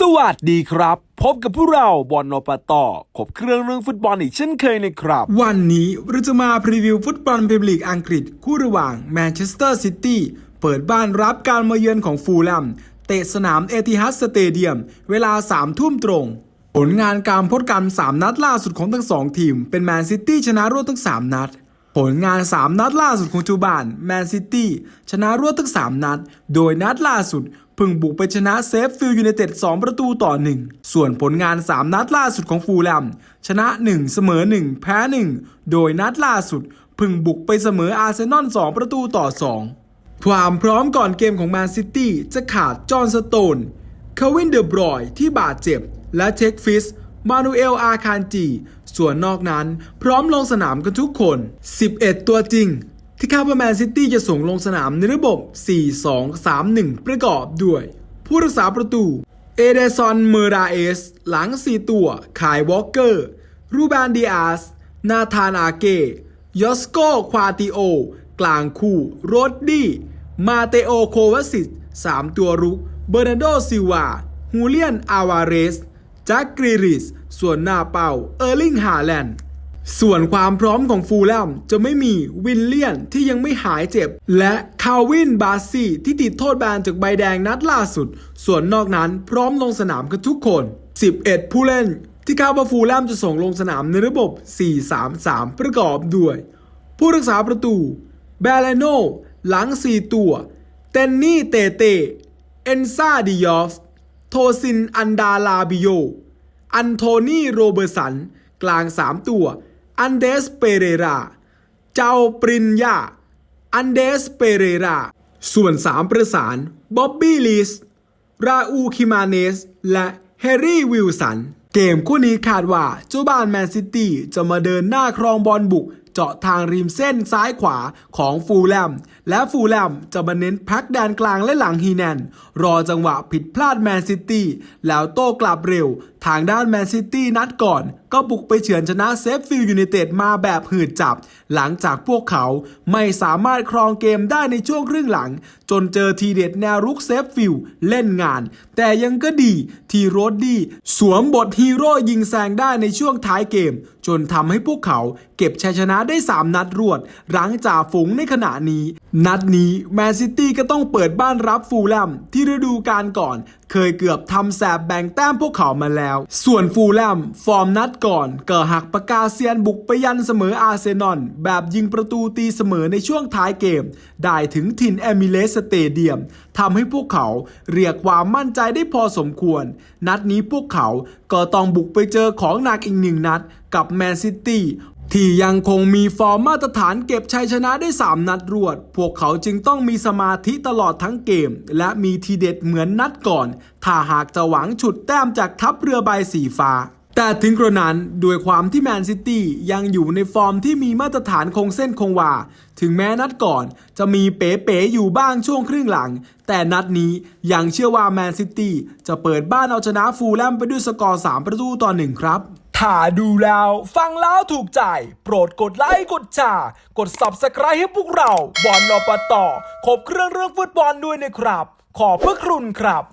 สวัสดีครับ พบกับพวกเราบอลนปตอขบเครื่องเรื่องฟุตบอลอีกเช่นเคยนะครับ วันนี้เราจะมาพรีวิวฟุตบอลพรีเมียร์ลีกอังกฤษ คู่ระหว่างแมนเชสเตอร์ซิตี้เปิดบ้านรับการมาเยือนของฟูลแลมเตะสนามเอติฮัดสเตเดียม เวลา3ทุ่มตรง ผลงานการพบกัน 3 นัดล่าสุดของทั้ง 2 ทีม เป็นแมนซิตี้ชนะรวดทั้ง 3 นัด ผลงาน 3 นัดล่าสุดของจูบานแมนซิตี้ชนะรวดทั้ง 3 นัด โดยนัดล่าสุดพิ่งบุกไปชนะเซฟฟิลด์ยูไนเต็ด2ประตูต่อ 1 ส่วนผลงาน 3 นัดล่าสุดของฟูลแลมชนะ 1 เสมอ 1 แพ้ 1 โดยนัดล่าสุดพิ่งบุกไปเสมออาร์เซนอล2ประตูต่อ 2 ความพร้อมก่อนเกมของแมนซิตี้จะขาดจอห์นสโตนควินเดอบรอยที่บาดเจ็บ และเทคฟิสมานูเอลอาคานจี ส่วนนอกนั้นพร้อมลงสนามกันทุกคน 11 ตัวจริง ที่คาดว่าแมนซิตี้จะส่งลงสนามในระบบ 4-2-3-1 ประกอบด้วย ผู้รักษาประตู เอเดซอนเมราเอส หลัง 4 ตัวคายวอลเกอร์ รูบานดีอาส นาธานอาเกยอสโกควาติโอ กลางคู่ โรดดี้ มาเตโอโควาสิต3ตัวรุก เบอร์นารโดซิวา ฮูเลียน อาวาเรส แจ็คกรีริส ส่วนหน้าเป้าเออร์ลิงฮาแลนด์ส่วนความพร้อมของฟูลแลมจะไม่มีวินเลียนที่ยังไม่หายเจ็บ และคาวินบาซีที่ติดโทษแบนจากใบแดงนัดล่าสุด ส่วนนอกนั้นพร้อมลงสนามกันทุกคน 11 ผู้เล่น ที่คาดว่าฟูลแลมจะส่งลงสนามในระบบ 4-3-3 ประกอบด้วย ผู้รักษาประตู แบลโนหลัง 4 ตัว เตนนี่เตเต เอนซาดิยอฟ โทซินอันดาลาบิโย อันโทนีโรเบอร์สัน กลาง 3 ตัว อันเดสเปเรรา เจ้าปรินยา อันเดสเปเรรา ส่วน 3 ประสานบ๊อบบี้ลีสราอูคิมาเนส และแฮร์รี่วิลสัน เกมคู่นี้คาดว่าเจ้าบ้านแมนซิตี้จะมาเดินหน้าครองบอลบุก เจาะทางริมเส้นซ้ายขวาของฟูลแลม และฟูลแลมจะมาเน้นแพ็กแดนกลางและหลังฮีแนน รอจังหวะผิดพลาดแมนซิตี้แล้วโต้กลับเร็ว ทางด้านแมนซิตี้นัดก่อน ก็บุกไปเฉือนชนะเซฟฟิลด์ยูไนเต็ดมาแบบหืดจับ หลังจากพวกเขาไม่สามารถครองเกมได้ในช่วงครึ่งหลัง จนเจอทีเด็ดแนวรุกเซฟฟิลด์เล่นงาน แต่ยังก็ดีที่โรดดี้สวมบทฮีโร่ยิงแซงได้ในช่วงท้ายเกม จนทำให้พวกเขาเก็บชัยชนะได้ 3 นัดรวดหลังจากฝูงในขณะนี้ นัดนี้แมนซิตี้ก็ต้องเปิดบ้านรับฟูลแลมที่ฤดูกาลก่อน เคยเกือบทำแสบแบ่งแต้มพวกเขามาแล้ว ส่วนฟูลแลมฟอร์มนัดก่อนเกิดหักปากกาเซียนบุกไปยันเสมออาร์เซนอลแบบยิงประตูตีเสมอในช่วงท้ายเกม ได้ถึงถิ่นแอมิเลสสเตเดียมทำให้พวกเขาเรียกความมั่นใจได้พอสมควร นัดนี้พวกเขาก็ต้องบุกไปเจอของหนักอีกหนึ่งนัดกับแมนซิตี้ ที่ยังคงมีฟอร์มมาตรฐานเก็บชัยชนะได้ 3 นัดรวด พวกเขาจึงต้องมีสมาธิตลอดทั้งเกม และมีทีเด็ดเหมือนนัดก่อน ถ้าหากจะหวังฉุดแต้มจากทัพเรือใบสีฟ้า แต่ถึงกระนั้นด้วยความที่แมนซิตี้ยังอยู่ในฟอร์มที่มีมาตรฐานคงเส้นคงวา ถึงแม้นัดก่อนจะมีเป๋ๆอยู่บ้างช่วงครึ่งหลัง แต่นัดนี้ยังเชื่อว่าแมนซิตี้จะเปิดบ้านเอาชนะฟูลแลมไปด้วยสกอร์ 3 ประตูต่อหนึ่งครับ ถ้าดูแล้วฟังแล้วถูกใจ โปรดกดไลค์กดแชร์กด Subscribe ให้พวกเราบอลนปตขบเครื่องเรื่องฟุตบอลด้วยนะครับ ขอบพระคุณครับ